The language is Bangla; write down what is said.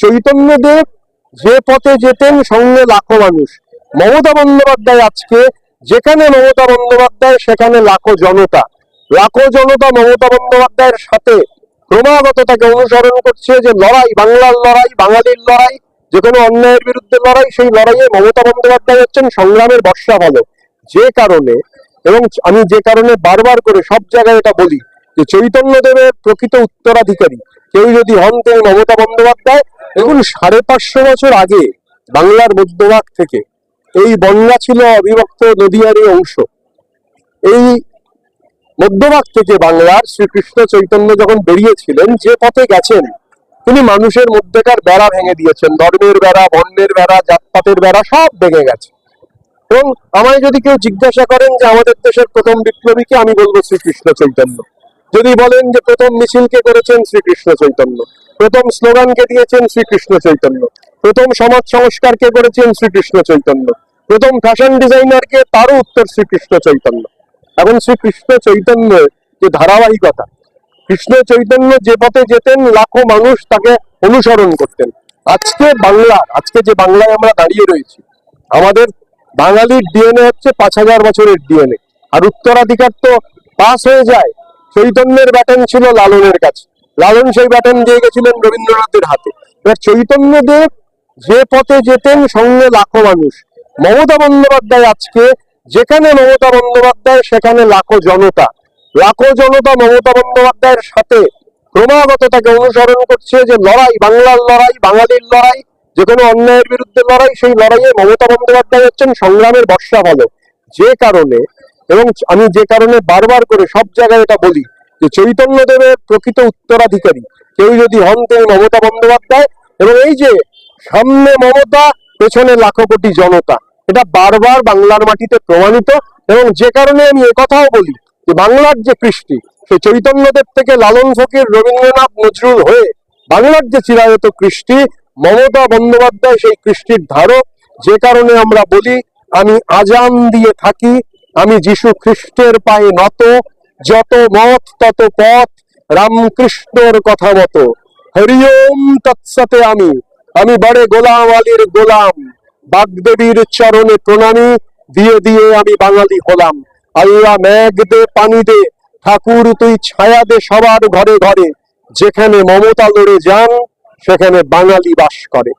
চৈতন্যদেব যে পথে যেতেন সঙ্গে লাখো মানুষ। মমতা বন্দ্যোপাধ্যায় আজকে যেখানে মমতা বন্দ্যোপাধ্যায়, সেখানে লাখো জনতা। লাখো জনতা মমতা বন্দ্যোপাধ্যায়ের সাথে ক্রমাগত তাকে অনুসরণ করছে যে লড়াই, বাংলার লড়াই, বাঙালির লড়াই, যে কোনো অন্যায়ের বিরুদ্ধে লড়াই, সেই লড়াইয়ে মমতা বন্দ্যোপাধ্যায় হচ্ছেন সংগ্রামের বর্ষা ভালো যে কারণে এবং আমি যে কারণে বারবার করে সব জায়গায় এটা বলি যে চৈতন্যদেবের প্রকৃত উত্তরাধিকারী কেউ যদি হন তিনি মমতা বন্দ্যোপাধ্যায় দেখুন, সাড়ে পাঁচশো বছর আগে বাংলার মধ্যভাগ থেকে এই বন্যা ছিল অবিভক্ত নদীয়ারই অংশ। এই মধ্যভাগ থেকে বাংলার শ্রীকৃষ্ণ চৈতন্য যখন বেরিয়েছিলেন, যে পথে গেছেন, তিনি মানুষের মধ্যেকার বেড়া ভেঙে দিয়েছেন। ধর্মের বেড়া, বর্ণের বেড়া, জাতপাতের বেড়া সব ভেঙে গেছে। এবং আমায় যদি কেউ জিজ্ঞাসা করেন যে আমাদের দেশের প্রথম বিপ্লবীকে আমি বলব শ্রীকৃষ্ণ চৈতন্য। যদি বলেন যে প্রথম মিছিলকে করেছেন? শ্রীকৃষ্ণ চৈতন্য। প্রথম স্লোগানকে দিয়েছেন? শ্রীকৃষ্ণ চৈতন্য। প্রথম সমাজ সংস্কারকে করেছেন? শ্রীকৃষ্ণ চৈতন্য। প্রথম ফ্যাশন ডিজাইনারকে তারও উত্তর শ্রীকৃষ্ণ চৈতন্য। এখন শ্রীকৃষ্ণ চৈতন্য যে ধারাবাহিকতা, কৃষ্ণ চৈতন্য যে পথে যেতেন, লাখো মানুষ তাকে অনুসরণ করতেন। আজকে বাংলা, আজকে যে বাংলায় আমরা দাঁড়িয়ে রয়েছি, আমাদের বাঙালির ডিএনএ হচ্ছে পাঁচ হাজার বছরের ডিএনএ আর উত্তরাধিকার তো পাস হয়ে যায় চৈতন্যের ব্যাটন ছিল লালনের কাছে। লালন সেই ব্যাটন দিয়ে গেছিলেন রবীন্দ্রনাথের হাতে। এবার চৈতন্যদেব যে পথে যেতেন সঙ্গে লাখো মানুষ। মমতা বন্দ্যোপাধ্যায় আজকে যেখানে মমতা বন্দ্যোপাধ্যায়, সেখানে লাখো জনতা। লাখো জনতা মমতা বন্দ্যোপাধ্যায়ের সাথে ক্রমাগত তাকে অনুসরণ করছে যে লড়াই, বাংলার লড়াই, বাঙালির লড়াই, যে কোনো অন্যায়ের বিরুদ্ধে লড়াই, সেই লড়াইয়ে মমতা বন্দ্যোপাধ্যায় হচ্ছেন সংগ্রামের বর্ষা ভালো যে কারণে এবং আমি যে কারণে বারবার করে সব জায়গায় এটা বলি যে চৈতন্যদেবের প্রকৃত উত্তরাধিকারী, কেউ যদি হন তিনি মমতা বন্দ্যোপাধ্যায় এবং এই যে সামনে মমতা, পেছনে লাখো কোটি জনতা, এটা বারবার বাংলার মাটিতে প্রমাণিত এবং যে কারণে আমি একথাও বলি যে বাংলার যে কৃষ্টি, সেই চৈতন্যদেব থেকে লালন ফকির রবীন্দ্রনাথ নজরুল হয়ে বাংলার যে চিরায়ত কৃষ্টি, মমতা বন্দ্যোপাধ্যায় সেই কৃষ্টির ধারক, যে কারণে আমরা বলি, আমি আজান দিয়ে থাকি আমি যিশু খ্রিস্টের পায়ে নত, যত মত তত পথ, রামকৃষ্ণর কথা মতো। হরিওম তৎসতে আমি আমি বড়ে গোলাম আলীর গোলাম। বাগদেবীর চরণে প্রণামী, দিয়ে দিয়ে আমি বাঙালি হলাম। আল্লাহ মেঘ দে, পানি দে, ঠাকুর তুই ছায়া দে সবার ঘরে ঘরে। যেখানে মমতা লড়ে যান, সেখানে বাঙালি বাস করে।